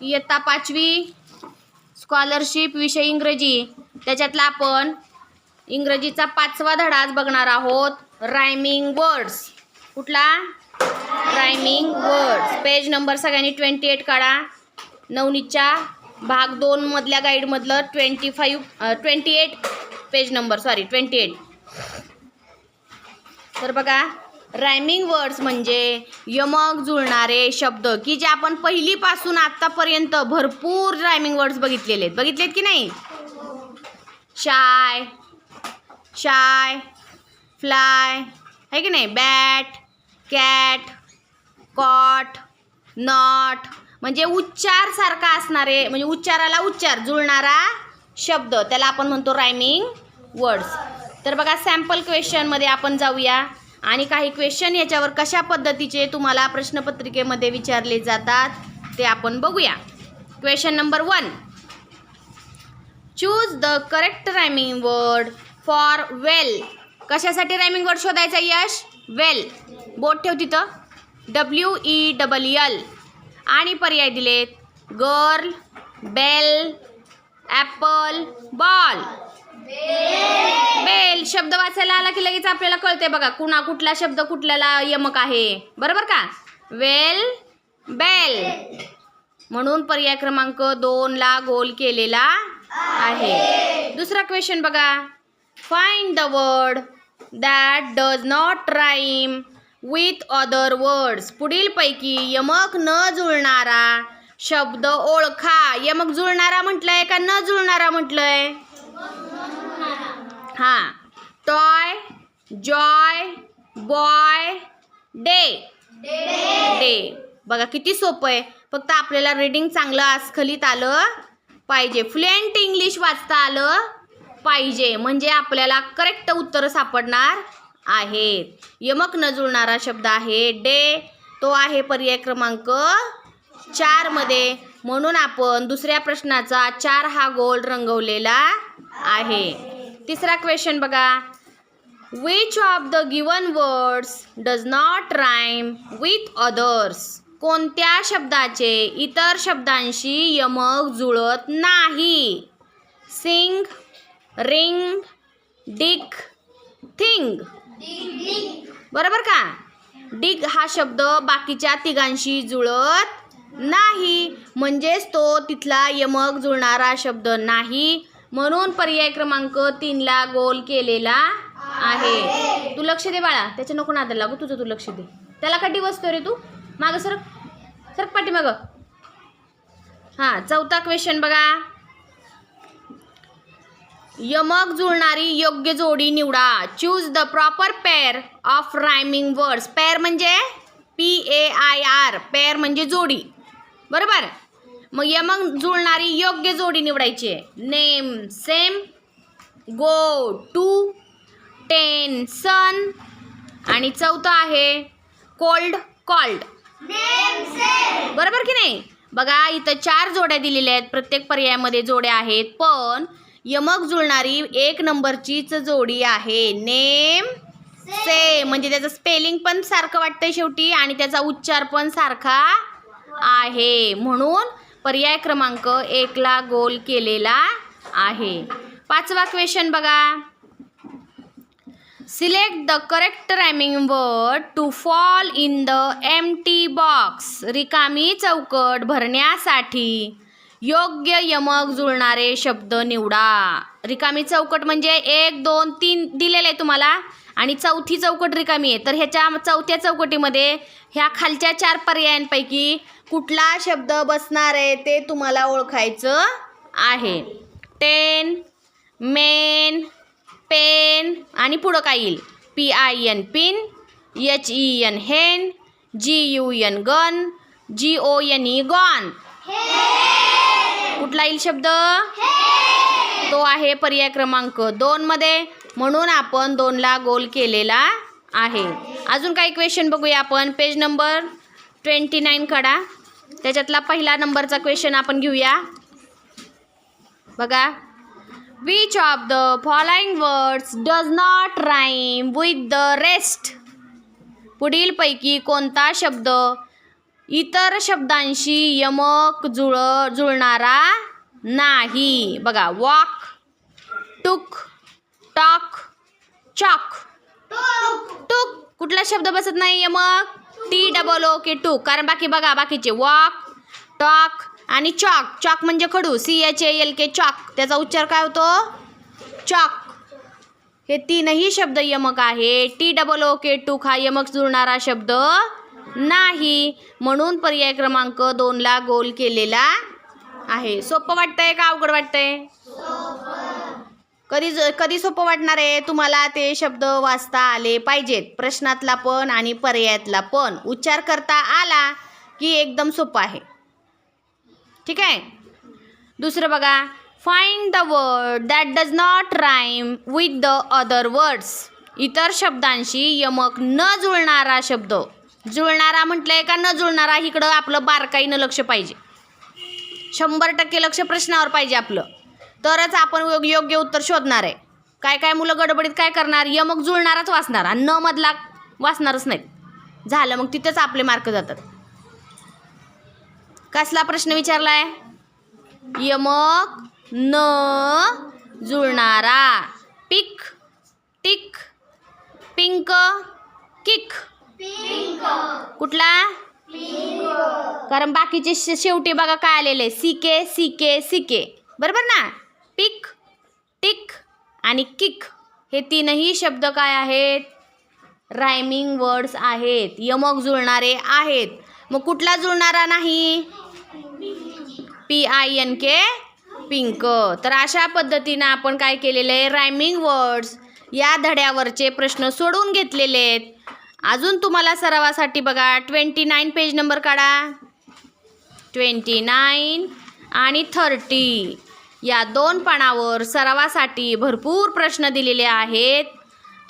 इयत्ता पाचवी स्कॉलरशिप विषय इंग्रजी. त्याच्यातला आपण इंग्रजीचा पाचवा धडा आज बघणार आहोत. रायमिंग वर्ड्स कुठला? रायमिंग वर्ड्स पेज नंबर सगळ्यांनी ट्वेंटी एट काढा. नवनीतच्या भाग दोन मधल्या गाईडमधलं twenty five twenty eight page number sorry twenty eight तर बघा रायमिंग वर्ड्स म्हणजे यमक जुळणारे शब्द की जे आपण पहिलीपासून आत्तापर्यंत भरपूर रायमिंग वर्ड्स बघितलेले आहेत. बघितलेत की नाही? शाय शाय फ्लाय आहे की नाही? बॅट कॅट कॉट नॉट म्हणजे उच्चारसारखा असणारे म्हणजे उच्चाराला उच्चार जुळणारा शब्द. त्याला आपण म्हणतो रायमिंग वर्ड्स तर बघा सॅम्पल क्वेश्चनमध्ये आपण जाऊया. आणि काही क्वेश्चन याच्यावर कशा पद्धतीचे तुम्हाला प्रश्नपत्रिकेमध्ये विचारले जातात ते आपण बघूया. Question number one choose the correct rhyming word for well कशासाठी रायमिंग वर्ड शोधायचा यश? वेल बोट ठेव तिथं. डब्ल्यू ई डबल यल आणि पर्याय दिलेत. Girl bell apple ball bell शब्द वाचायला आला की लगेच आपल्याला कळते बघा. कुणा कुठला शब्द कुठल्याला यमक आहे. बरोबर का? Well bell. म्हणून पर्याय क्रमांक दोनला गोल केलेला आहे. दुसरा क्वेश्चन बघा. Find the word that does not rhyme with other words पुढीलपैकी यमक न जुळणारा शब्द ओळखा. यमक जुळणारा म्हटलंय का न जुळणारा म्हटलंय? हां. Toy joy boy day. Day. बघा किती सोपं आहे. फक्त आपल्याला रीडिंग चांगलं आस्खलित आलं पाहिजे. फ्लुएंट इंग्लिश वाचता आलं पाहिजे. म्हणजे आपल्याला करेक्ट उत्तर सापडणार आहेत. यमक न जुळणारा शब्द आहे. डे तो आहे पर्याय क्रमांक चारमध्ये म्हणून आपण दुसऱ्या प्रश्नाचा चार हा गोल रंगवलेला आहे. तिसरा क्वेश्चन बघा. Which of the given words does not rhyme with others कोणत्या शब्दाचे इतर शब्दांशी यमक जुळत नाही? सिंग रिंग डिक थिंग बरोबर का? डिग हा शब्द बाकीच्या तिघांशी जुळत नाही. म्हणजेच तो तिथला यमक जुळणारा शब्द नाही. म्हणून पर्याय क्रमांक तीनला गोल केलेला आहे. तू लक्ष दे बाळा त्याच्या नको नादाला लागू तुझं तू लक्ष दे. त्याला कधी बसतो रे तू? मागं सरक सरक पाठी मागं हां चौथा क्वेश्चन बघा. यमक जुळणारी योग्य जोडी निवडा. Choose the proper pair of rhyming words pair म्हणजे P A I R pair म्हणजे जोडी. बरोबर? मग यमक जुळणारी योग्य जोडी निवडायची आहे. Name same go to ten sun आणि चौथं आहे कोल्ड कॉल्ड. बरोबर की नाही? बघा इथं चार जोड्या दिलेल्या आहेत. प्रत्येक पर्यायामध्ये जोड्या आहेत पण यमक जुळणारी एक नंबरचीच जोडी आहे. नेम से म्हणजे त्याचं स्पेलिंग पण सारखं वाटतंय शेवटी आणि त्याचा उच्चार पण सारखा आहे. म्हणून पर्याय क्रमांक एकला गोल केलेला आहे. पाचवा क्वेश्चन बघा. Select the correct rhyming word to fall in the empty box रिकामी चौकट भरण्यासाठी योग्य यमक जुळणारे शब्द निवडा. रिकामी चौकट म्हणजे एक दोन तीन दिलेले तुम्हाला. आणि चौथी चौकट रिकामी आहे. तर ह्याच्या चौथ्या चौकटीमध्ये ह्या खालच्या चार पर्यायांपैकी कुठला शब्द बसणार आहे ते तुम्हाला ओळखायचं आहे. टेन मेन पेन आणि पुढं काय येईल? P I N pin H E N hen G U N gun G O N E gone. कुठला येईल शब्द? तो आहे पर्याय क्रमांक दोन मध्ये म्हणून आपण दोनला गोल केलेला आहे. अजून काही क्वेश्चन बघूया आपण. पेज नंबर ट्वेंटी नाईन कडा त्याच्यातला पहिला नंबरचा क्वेश्चन आपण घेऊया. बघा. Which of the following words does not rhyme with the rest पुढीलपैकी कोणता शब्द इतर शब्दांशी यमक जुळ जुळणारा नाही? बघा. Walk took talk chalk. Took. कुठला शब्द बसत नाही यमक टी डबल ओ के टूक कारण बाकी बघा बाकीचे. वॉक टॉक आणि चॉक. चॉक म्हणजे खडू. C H A L K chalk. त्याचा उच्चार काय होतो? चॉक. हे तीनही शब्द यमक आहे. टी डबल ओ के टूक हा यमक जुळणारा शब्द नाही. म्हणून पर्याय क्रमांक दोनला गोल केलेला आहे. सोपं वाटतंय का? अवघड वाटतंय? कधी ज- कधी सोपं वाटणार आहे? तुम्हाला ते शब्द वाचता आले पाहिजेत. प्रश्नातला पण आणि पर्यायातला पण. उच्चार करता आला की एकदम सोपं आहे. ठीक आहे? दुसरं बघा. Find the word that does not rhyme with the other words इतर शब्दांशी यमक न जुळणारा शब्द. जुळणारा म्हटलंय का न जुळणारा? इकडं आपलं बारकाईनं लक्ष पाहिजे. शंभर टक्के लक्ष प्रश्नावर पाहिजे आपलं. तरच आपण योग- योग्य उत्तर शोधणार आहे. काय काय मुलं गडबडीत काय करणार? यमक जुळणाराच वाचणार आणि न मधला वाचणारच नाहीत. झालं मग तिथेच आपले मार्क जातात. कसला प्रश्न विचारलाय? यमक न जुळणारा. Pick tick pink kick. कुठला? कारण बाकीचे शेवटी बघा काय आलेले सिके सिके सिके बरोबर ना? टिक टिक आणि किक हे तीनही शब्द काय आहेत? रायमिंग वर्ड्स आहेत. यमक जुळणारे आहेत. मग कुठला जुळणारा नाही? P I N K pink. तर अशा पद्धतीनं आपण काय केलेलं आहे? रायमिंग वर्ड्स या धड्यावरचे प्रश्न सोडवून घेतलेले आहेत. अजून तुम्हाला सरावासाठी बघा. ट्वेंटी नाईन पेज नंबर काढा. ट्वेंटी नाईन आणि थर्टी या दोन पानावर सरावासाठी भरपूर प्रश्न दिलेले आहेत.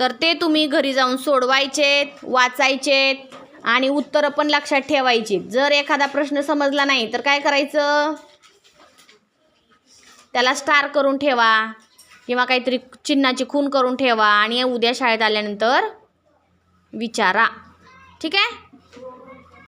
तर ते तुम्ही घरी जाऊन सोडवायचेत वाचायचेत आणि उत्तरं पण लक्षात ठेवायची. जर एखादा प्रश्न समजला नाही तर काय करायचं? त्याला स्टार करून ठेवा किंवा काहीतरी चिन्हाची खून करून ठेवा आणि उद्या शाळेत आल्यानंतर विचारा. ठीक आहे?